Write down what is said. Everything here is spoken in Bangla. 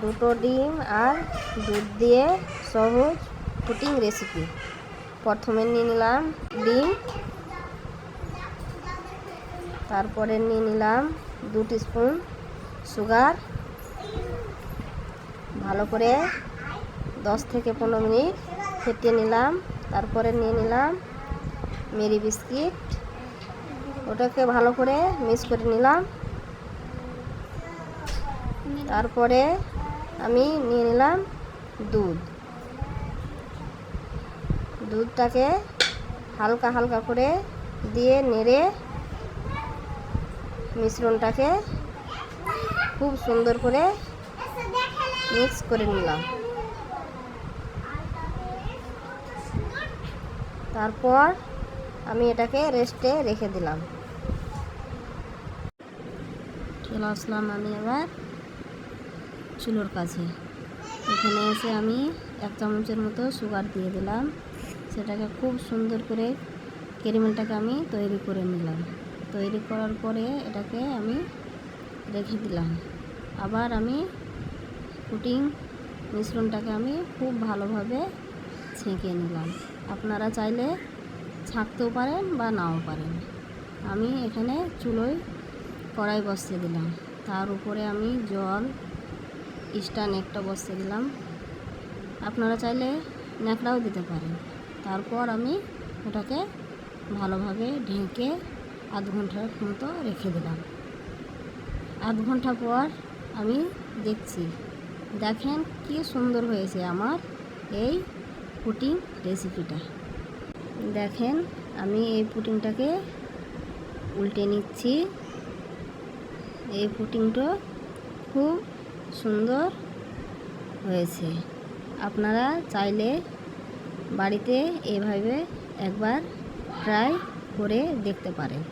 দুটো ডিম আর দুধ দিয়ে সহজ পুটিং রেসিপি প্রথমে নিয়ে নিলাম ডিম, তারপরে নিয়ে নিলাম দু স্পুন সুগার ভালো করে দশ থেকে পনেরো মিনিট ফেটিয়ে নিলাম। তারপরে নিয়ে নিলাম মেরি বিস্কিট। ওটাকে ভালো করে মিক্স করে নিলাম। তারপরে আমি নিয়ে নিলাম দুধ। দুধটাকে হালকা হালকা করে দিয়ে নেড়ে মিশ্রণটাকে খুব সুন্দর করে মিক্স করে নিলাম। তারপর আমি এটাকে রেস্টে রেখে দিলাম। চলে আসলাম আমি এবার চুলোর কাছে। এখানে এসে আমি এক চামচের মতো সুগার দিয়ে দিলাম। সেটাকে খুব সুন্দর করে ক্যারামেলটাকে আমি তৈরি করে নিলাম। তৈরি করার পরে এটাকে আমি রেখে দিলাম। আবার আমি পুটিং মিশ্রণটাকে আমি খুব ভালোভাবে ছেঁকে নিলাম। আপনারা চাইলে ছাঁকতেও পারেন বা নাও পারেন। আমি এখানে চুলোয় কড়াই বসিয়ে দিলাম। তার উপরে আমি জল স্টান একটা বসে দিলাম। আপনারা চাইলে ন্যাকড়াও দিতে পারেন। তারপর আমি ওটাকে ভালোভাবে ঢেকে আধ ঘণ্টার মতো রেখে দিলাম। আধ ঘণ্টা পর আমি দেখছি, দেখেন কি সুন্দর হয়েছে আমার এই পুটিং রেসিপিটা। দেখেন, আমি এই পুটিংটাকে উল্টে নিচ্ছি। এই পুটিংটা খুব সুন্দর হয়েছে। আপনারা চাইলে বাড়িতে এভাবে একবার ট্রাই করে দেখতে পারেন।